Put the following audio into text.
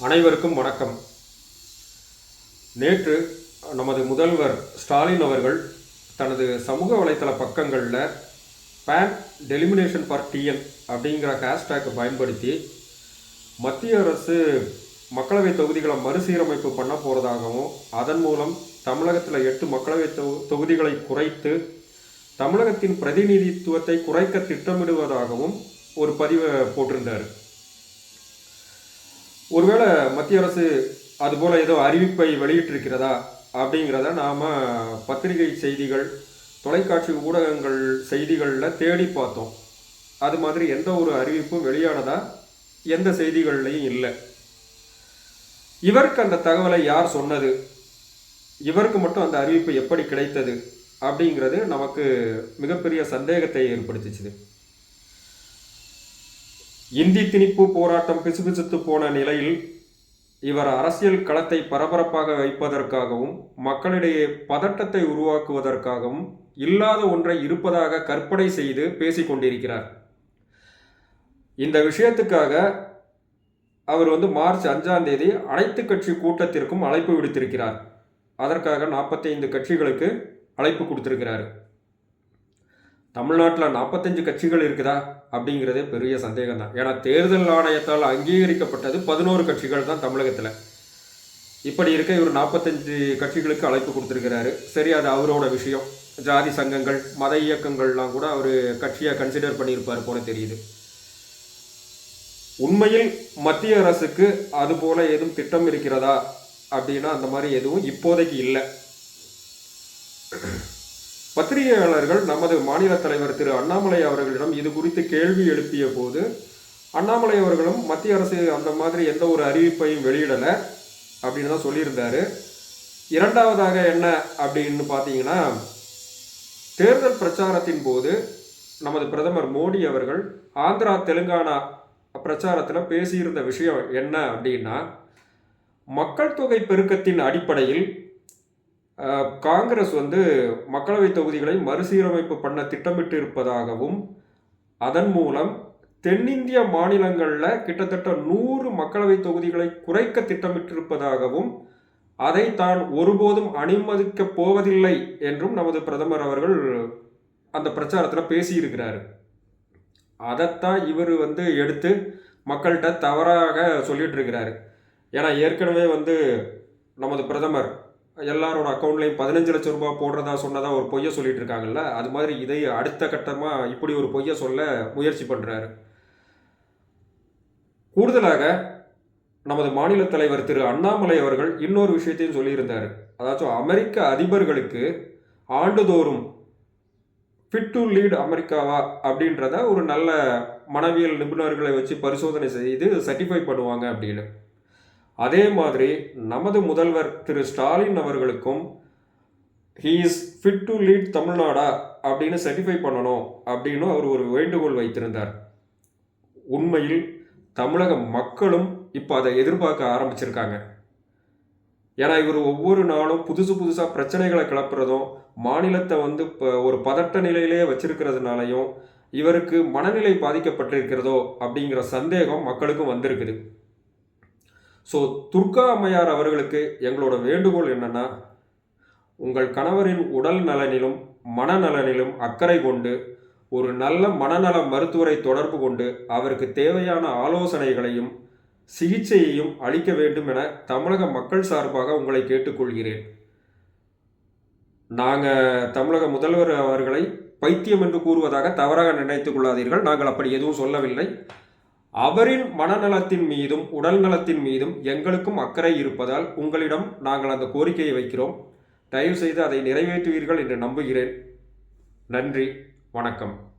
அனைவருக்கும் வணக்கம். நேற்று நமது முதல்வர் ஸ்டாலின் அவர்கள் தனது சமூக வலைத்தள பக்கங்களில் பேன் டெலிமினேஷன் ஃபார் டிஎன் அப்படிங்கிற ஹேஷ்டேக்கை பயன்படுத்தி மத்திய அரசு மக்களவை தொகுதிகளை மறுசீரமைப்பு பண்ண போகிறதாகவும் அதன் மூலம் தமிழகத்தில் எட்டு மக்களவை தொகுதிகளை குறைத்து தமிழகத்தின் பிரதிநிதித்துவத்தை குறைக்க திட்டமிடுவதாகவும் ஒரு பதிவை போட்டிருந்தார். ஒருவேளை மத்திய அரசு அதுபோல் ஏதோ அறிவிப்பை வெளியிட்டிருக்கிறதா அப்படிங்கிறத நாம் பத்திரிகை செய்திகள் தொலைக்காட்சி ஊடகங்கள் செய்திகளில் தேடி பார்த்தோம். அது மாதிரி எந்த ஒரு அறிவிப்பும் வெளியானதா எந்த செய்திகள்லையும் இல்லை. இவருக்கு அந்த தகவலை யார் சொன்னது? இவருக்கு மட்டும் அந்த அறிவிப்பு எப்படி கிடைத்தது? அப்படிங்கிறது நமக்கு மிகப்பெரிய சந்தேகத்தை ஏற்படுத்திச்சுது. இந்தி திணிப்பு போராட்டம் பிசுபிசுத்து போன நிலையில் இவர் அரசியல் களத்தை பரபரப்பாக வைப்பதற்காகவும் மக்களிடையே பதட்டத்தை உருவாக்குவதற்காகவும் இல்லாத ஒன்றை இருப்பதாக கற்பனை செய்து பேசிக் கொண்டிருக்கிறார். இந்த விஷயத்துக்காக அவர் வந்து மார்ச் அஞ்சாம் தேதி அனைத்து கட்சி கூட்டத்திற்கும் அழைப்பு விடுத்திருக்கிறார். அதற்காக நாற்பத்தைந்து கட்சிகளுக்கு அழைப்பு கொடுத்திருக்கிறார். தமிழ்நாட்டில் நாற்பத்தஞ்சு கட்சிகள் இருக்குதா? அப்படிங்கிறதே பெரிய சந்தேகம் தான் ஏன்னா தேர்தல் ஆணையத்தால் அங்கீகரிக்கப்பட்டது பதினோரு கட்சிகள் தான் தமிழகத்தில். இப்படி இருக்க இவர் நாற்பத்தஞ்சு கட்சிகளுக்கு அழைப்பு கொடுத்துருக்கிறாரு. சரி அது அவரோட விஷயம். ஜாதி சங்கங்கள் மத இயக்கங்கள்லாம் கூட அவர் கட்சியாக கன்சிடர் பண்ணியிருப்பார் போல தெரியுது. உண்மையில் மத்திய அரசுக்கு அது போல எதுவும் திட்டம் இருக்கிறதா? அப்படின்னா அந்த மாதிரி எதுவும் இப்போதைக்கு இல்லை. பத்திரிகையாளர்கள் நமது மாநில தலைவர் திரு அண்ணாமலை அவர்களிடம் இது குறித்து கேள்வி எழுப்பிய போது அண்ணாமலை அவர்களும் மத்திய அரசு அந்த மாதிரி எந்த ஒரு அறிவிப்பையும் வெளியிடலை அப்படின்னு தான் சொல்லியிருந்தார். இரண்டாவதாக என்ன அப்படின்னு பார்த்தீங்கன்னா தேர்தல் பிரச்சாரத்தின் போது நமது பிரதமர் மோடி அவர்கள் ஆந்திரா தெலுங்கானா பிரச்சாரத்தில் பேசியிருந்த விஷயம் என்ன அப்படின்னா மக்கள் தொகை பெருக்கத்தின் அடிப்படையில் காங்கிரஸ் வந்து மக்களவை தொகுதிகளை மறுசீரமைப்பு பண்ண திட்டமிட்டு இருப்பதாகவும் அதன் மூலம் தென்னிந்திய மாநிலங்களில் கிட்டத்தட்ட நூறு மக்களவை தொகுதிகளை குறைக்க திட்டமிட்டிருப்பதாகவும் அதை தான் ஒருபோதும் அனுமதிக்கப் போவதில்லை என்றும் நமது பிரதமர் அவர்கள் அந்த பிரச்சாரத்தில் பேசியிருக்கிறார். அதைத்தான் இவர் வந்து எடுத்து மக்கள்கிட்ட தவறாக சொல்லிட்டு இருக்கிறாரு ஏன்னா ஏற்கனவே வந்து நமது பிரதமர் எல்லாரோட அக்கௌண்ட்லையும் பதினஞ்சு லட்சம் ரூபாய் போடுறதா சொன்னதா ஒரு பொய்யை சொல்லிட்டு இருக்காங்கல்ல அது மாதிரி இதை அடுத்த கட்டமாக இப்படி ஒரு பொய்யை சொல்ல முயற்சி பண்ணுறாரு கூடுதலாக நமது மாநில தலைவர் திரு அண்ணாமலை அவர்கள் இன்னொரு விஷயத்தையும் சொல்லியிருந்தார். அதாச்சும் அமெரிக்க அதிபர்களுக்கு ஆண்டுதோறும் ஃபிட் டு லீட் அமெரிக்காவா அப்படின்றத ஒரு நல்ல மனவியல் நிபுணர்களை வச்சு பரிசோதனை செய்து சர்டிஃபை பண்ணுவாங்க அப்படின்னு. அதே மாதிரி நமது முதல்வர் திரு ஸ்டாலின் அவர்களுக்கும் he is fit to lead தமிழ்நாடா? அப்படின்னு சர்டிஃபை பண்ணணும் அப்படின்னு அவர் ஒரு வேண்டுகோள் வைத்திருந்தார். உண்மையில் தமிழக மக்களும் இப்போ அதை எதிர்பார்க்க ஆரம்பிச்சிருக்காங்க. ஏன்னா இவர் ஒவ்வொரு நாளும் புதுசு புதுசாக பிரச்சனைகளை கிளப்புறதும் மாநிலத்தை வந்து இப்போ ஒரு பதட்ட நிலையிலேயே வச்சிருக்கிறதுனாலையும் இவருக்கு மனநிலை பாதிக்கப்பட்டிருக்கிறதோ அப்படிங்கிற சந்தேகம் மக்களுக்கும் வந்திருக்குது. ஸோ துர்கா அம்மையார் அவர்களுக்கு எங்களோட வேண்டுகோள் என்னென்னா உங்கள் கணவரின் உடல் நலனிலும் மனநலனிலும் அக்கறை கொண்டு ஒரு நல்ல மனநல மருத்துவரை தொடர்பு கொண்டு அவருக்கு தேவையான ஆலோசனைகளையும் சிகிச்சையையும் அளிக்க வேண்டும் என தமிழக மக்கள் சார்பாக உங்களை கேட்டுக்கொள்கிறேன். நாங்கள் தமிழக முதல்வர் அவர்களை பைத்தியம் என்று கூறுவதாக தவறாக நினைத்துக் கொள்ளாதீர்கள். நாங்கள் அப்படி எதுவும் சொல்லவில்லை. அவரின் மனநலத்தின் மீதும் உடல் நலத்தின் மீதும் எங்களுக்கும் அக்கறை இருப்பதால் உங்களிடம் நாங்கள் அந்த கோரிக்கையை வைக்கிறோம். தயவு செய்து அதை நிறைவேற்றுவீர்கள் என்று நம்புகிறேன். நன்றி. வணக்கம்.